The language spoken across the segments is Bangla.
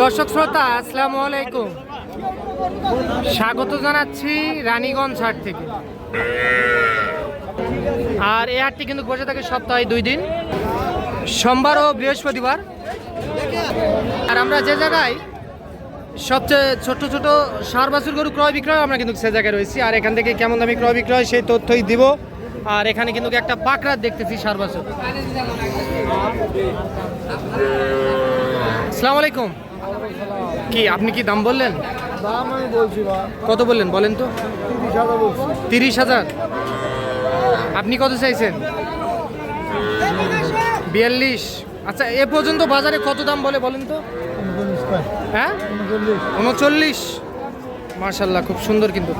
দর্শক শ্রোতা, আসসালামু আলাইকুম। স্বাগত জানাচ্ছি রানীগঞ্জ হাট থেকে। আর এই হাটটি কিন্তু বসে থাকে সপ্তাহে দুই দিন, সোমবার ও বৃহস্পতিবার। আর আমরা যে জায়গায় সবচেয়ে ছোট ছোট সার বাছুর গরু ক্রয় বিক্রয় আমরা কিন্তু সে জায়গায় রয়েছি। আর এখান থেকে কেমন দামি ক্রয় বিক্রয় সেই তথ্যই দিব। আর এখানে কিন্তু একটা পাকড়ার দেখতেছি সার বাছুর আসসালামু আলাইকুম। কি আপনি কি দাম বললেন? দাম আমি বলছি কত বললেন বলেন তো। তিরিশ হাজার আপনি কত চাইছেন? বিয়াল্লিশ। আচ্ছা এ পর্যন্ত বাজারে কত দাম বলে বলেন তো? হ্যাঁ? উনচল্লিশ। মার্শাল্লাহ খুব সুন্দর কিন্তু।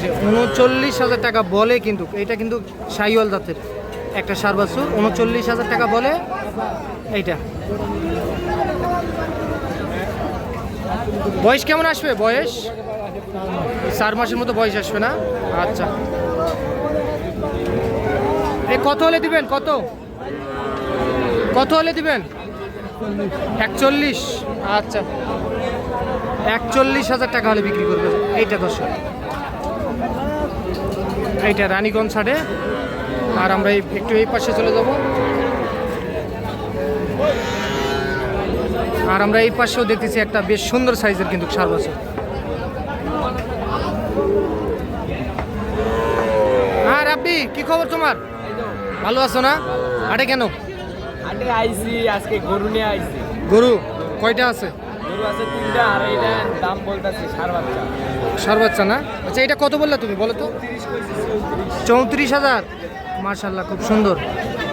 যে উনচল্লিশ হাজার টাকা বলে কিন্তু এটা কিন্তু সাইওয়াল জাতের একটা সার বাছুর। উনচল্লিশ হাজার টাকা বলে এইটা। বয়স কেমন আসবে? বয়স? চার মাসের মতো বয়স আসবে না? আচ্ছা। এই কত হলে দিবেন? কত? কত হলে দিবেন? একচল্লিশ। আচ্ছা। একচল্লিশ হাজার টাকা হলে বিক্রি করবে এইটা দর্শক। এইটা রানীগঞ্জ ছাড়ে। আর আমরা এই- একটু এই পাশে চলে যাব। আর আমরা এই পাশেও দেখতেছি একটা বেশ সুন্দর সাইজের কিন্তু সার বছর হ্যাঁ রাব্বি কি খবর তোমার? ভালো আছো না? আরে কেন? আগে আইসি আজকে গরু নিয়ে আইসি গরু কয়টা আছে? গরু না? আচ্ছা এটা কত বললা তুমি, বলো তো? চৌত্রিশ হাজার? মার্শাল্লাহ খুব সুন্দর।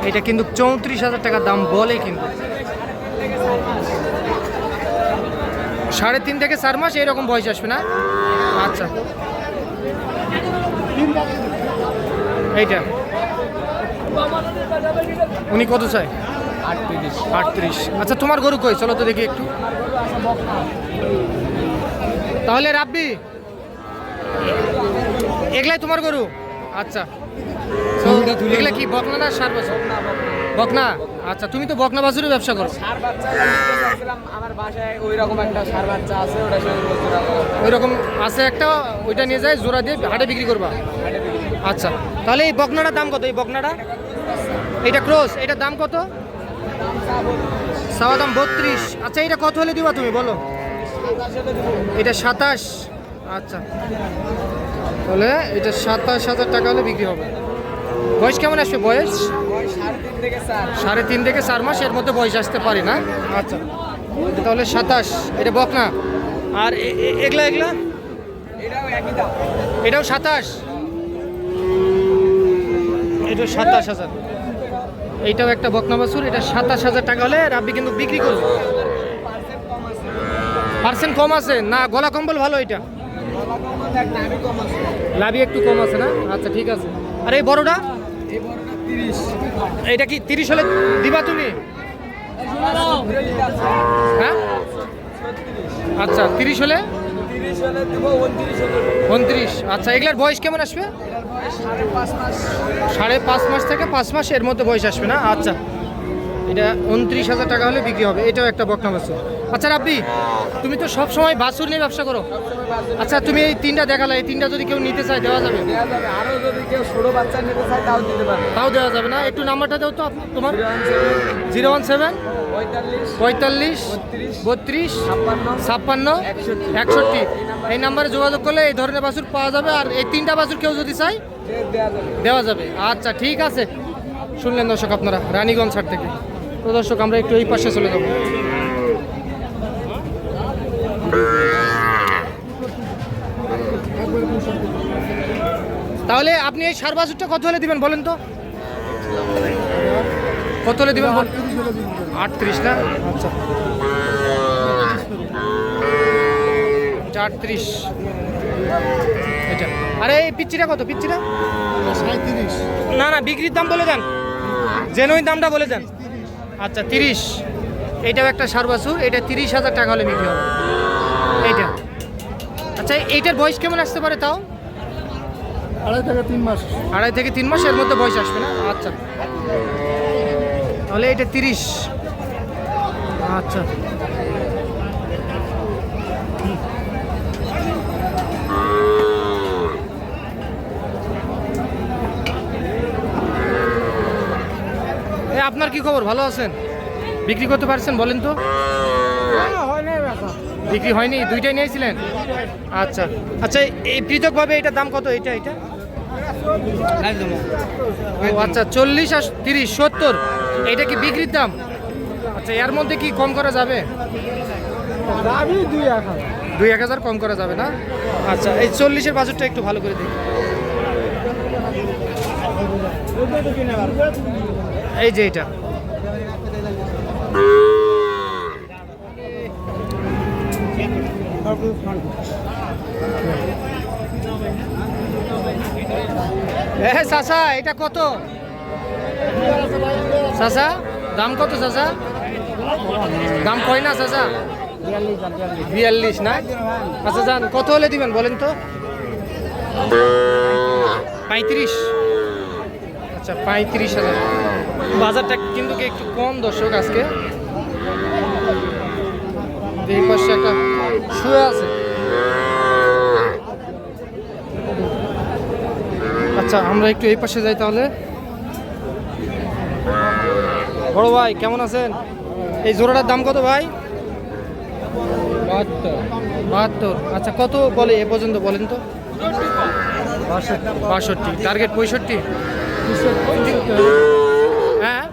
এটা কিন্তু চৌত্রিশ হাজার টাকা দাম বলে কিন্তু। সাড়ে তিন থেকে চার মাস এরকম বয়স আসবে না? আচ্ছা। এইটা। উনি কত চায়? আটত্রিশ। আটত্রিশ। আচ্ছা তোমার গরু কই? চলো তো দেখি একটু। তাহলে রাব্বি এগুলাই তোমার গরু? আচ্ছা। এগুলা কি বকনা না সার বছর? বকনা। আচ্ছা তুমি তো বকনা বাছুরের ব্যবসা করো। আমার বাসায় ওই রকম একটা সার বাচ্চা আছে ওটা ওই রকম আছে একটা ওইটা নিয়ে যায় জোড়া দিয়ে হাটে বিক্রি করবা। আচ্ছা তাহলে এই বকনাটার দাম কত? এই বকনাটা? এটা ক্রস এটার দাম কত? সাওয়া দাম বত্রিশ। আচ্ছা এটা কত হলে দিবা তুমি? বলো। এটা সাতাশ। আচ্ছা। তাহলে এটা সাতাশ হাজার টাকা হলে বিক্রি হবে। বয়স কেমন আসবে? বয়স? সাড়ে তিন থেকে চার মাস। এর মধ্যে বয়স আসতে পারে না। আচ্ছা। তাহলে সাতাশ। এটা বক না? আর এগুলা এগুলা? এটাও সাতাশ। এটা সাতাশ হাজার। এইটাও একটা বকনা বাছুর এটা সাতাশ হাজার টাকা হলে রাব্বি কিন্তু বিক্রি করবে। পার্সেন্ট কম আছে? না গলা কম্বল ভালো এটা। লাভি একটু কম আছে না? আচ্ছা ঠিক আছে। আর এই বড়টা? এইটা কি তিরিশ হলে দিবা তুমি? হ্যাঁ? আচ্ছা তিরিশ হলে? উনত্রিশ। আচ্ছা এগুলার বয়স কেমন আসবে? সাড়ে পাঁচ মাস থেকে পাঁচ মাস এর মধ্যে বয়স আসবে না? আচ্ছা। এটা উনত্রিশ হাজার টাকা হলে বিক্রি হবে। এটাও একটা বকনা বাছুর। আচ্ছা রাব্বি তুমি তো সব সময় বাছুর নিয়ে ব্যবসা করো। আচ্ছা তুমি এই তিনটা দেখালে। এই তিনটা যদি কেউ নিতে চায় দেওয়া যাবে? আরও যদি কেউ বাচ্চা নিতে চায় তাও দিতে পারবে। তাও দেওয়া যাবে না? একটু নাম্বারটা দাও তো তোমার। জিরো ওয়ান সেভেন পঁয়তাল্লিশ বত্রিশ ছাপ্পান্ন। একষট্টি। এই নাম্বারে যোগাযোগ করলে এই ধরনের বাছুর পাওয়া যাবে। আর এই তিনটা বাছুর কেউ যদি চায় দেওয়া যাবে। আচ্ছা ঠিক আছে। শুনলেন দর্শক আপনারা, রানীগঞ্জ হাট থেকে। তো দর্শক, আমরা একটু এই পাশে চলে যাব। তাহলে আপনি এই সার বাছুরটা কত হলে দিবেন বলেন তো? কত হলে দিবেন আটত্রিশ না? আচ্ছা। আটত্রিশ। এটা। আরে এই পিচ্চিটা কত? সাঁত্রিশ না না বিক্রির দাম বলে দেন। জেনুইন দামটা বলে দেন। আচ্ছা তিরিশ। এইটাও একটা সার বাছুর এটা তিরিশ হাজার টাকা হলে বিক্রি হবে। এইটা। আচ্ছা এইটার বয়স কেমন আসতে পারে তাও? আড়াই থেকে তিন মাস। আড়াই থেকে তিন মাস এর মধ্যে বয়স আসবে না? আচ্ছা। তাহলে এটা তিরিশ। আচ্ছা। আপনার কি খবর? ভালো আছেন? বিক্রি করতে পারছেন বলেন তো। বিক্রি হয়নি দুইটাই নিয়েছিলেন? আচ্ছা আচ্ছা এই পৃথকভাবে এটার দাম কত? এটা এটা ও আচ্ছা চল্লিশ আর তিরিশ সত্তর। এটা কি বিক্রির দাম? আচ্ছা এর মধ্যে কি কম করা যাবে? দুই এক হাজার। কম করা যাবে না? আচ্ছা এই চল্লিশের বাজেটটা একটু ভালো করে দিই এই যে এটা। এ চাচা, এটা কত? চাচা, দাম কত চাচা? দাম কয় না চাচা? বিয়াল্লিশ না? আচ্ছা যান, কত হলে দিবেন বলেন তো? পঁয়ত্রিশ। আচ্ছা পঁয়ত্রিশ হাজার। বাজারটা কিন্তু কি একটু কম দর্শক আজকে। এই পাশে একটা শুয়ে আছে। আচ্ছা আমরা একটু এই পাশে যাই তাহলে। বড় ভাই কেমন আছেন? এই জোড়াটার দাম কত ভাই? বাহাত্তর। আচ্ছা কত বলে এ পর্যন্ত বলেন তো? বাষট্টি। টার্গেট পঁয়ষট্টি। হ্যাঁ?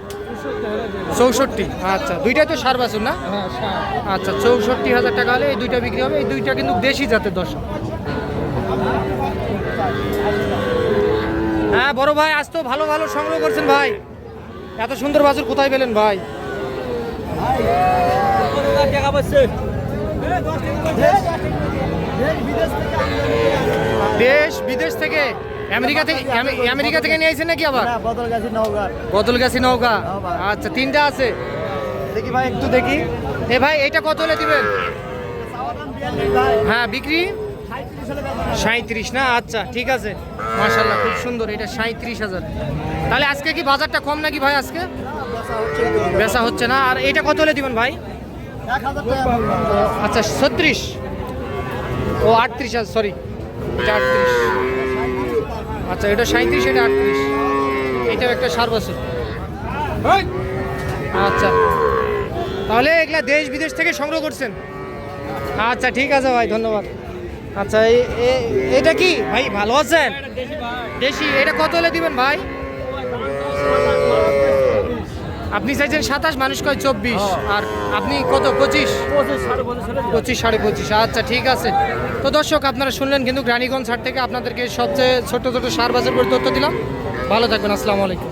চৌষট্টি। আচ্ছা দুইটাই তো সার বাছুর না? আচ্ছা চৌষট্টি হাজার টাকা হলে এই দুইটা বিক্রি হবে। এই দুইটা কিন্তু দেশি জাতের দর্শক হ্যাঁ বড় ভাই আজ তো ভালো ভালো সংগ্রহ করছেন ভাই। এত সুন্দর বাছুর কোথায় পেলেন ভাই? দেশ বিদেশ থেকে। আমেরিকা থেকে আমে- আমেরিকা থেকে নিয়ে আইছেন নাকি আবার? বদল গেছি নওগাঁ। বদলগাছি নৌকা হ্যাঁ আচ্ছা তিনটা আছে। দেখি ভাই একটু দেখি। এ ভাই এটা কত হলে দিবেন? হ্যাঁ বিক্রি? সাঁত্রিশ না? আচ্ছা ঠিক আছে। মাশাল্লাহ খুব সুন্দর এটা সাঁত্রিশ হাজার। তাহলে আজকে কি বাজারটা কম নাকি ভাই আজকে? বেচা হচ্ছে না। আর এটা কত হলে দিবেন ভাই? আচ্ছা ছত্রিশ। ও আটত্রিশ সরি এটা আটত্রিশ। আচ্ছা এটা সাঁত্রিশ এটা আটত্রিশ। এটাও একটা সার বছর। আচ্ছা। তাহলে এগুলা দেশ বিদেশ থেকে সংগ্রহ করছেন? আচ্ছা ঠিক আছে ভাই ধন্যবাদ। আচ্ছা এটা কি? ভাই ভালো আছেন? দেশি এটা কত হলে দিবেন ভাই? আপনি চাইছেন সাতাশ মানুষ কয় চব্বিশ। আর আপনি কত পঁচিশ? পঁচিশ সাড়ে পঁচিশ আচ্ছা ঠিক আছে। তো দর্শক আপনারা শুনলেন কিন্তু গ্রানীগঞ্জ হাট থেকে আপনাদেরকে সবচেয়ে ছোট ছোট সার বাজার করে তথ্য দিলাম। ভালো থাকবেন আসসালামু আলাইকুম।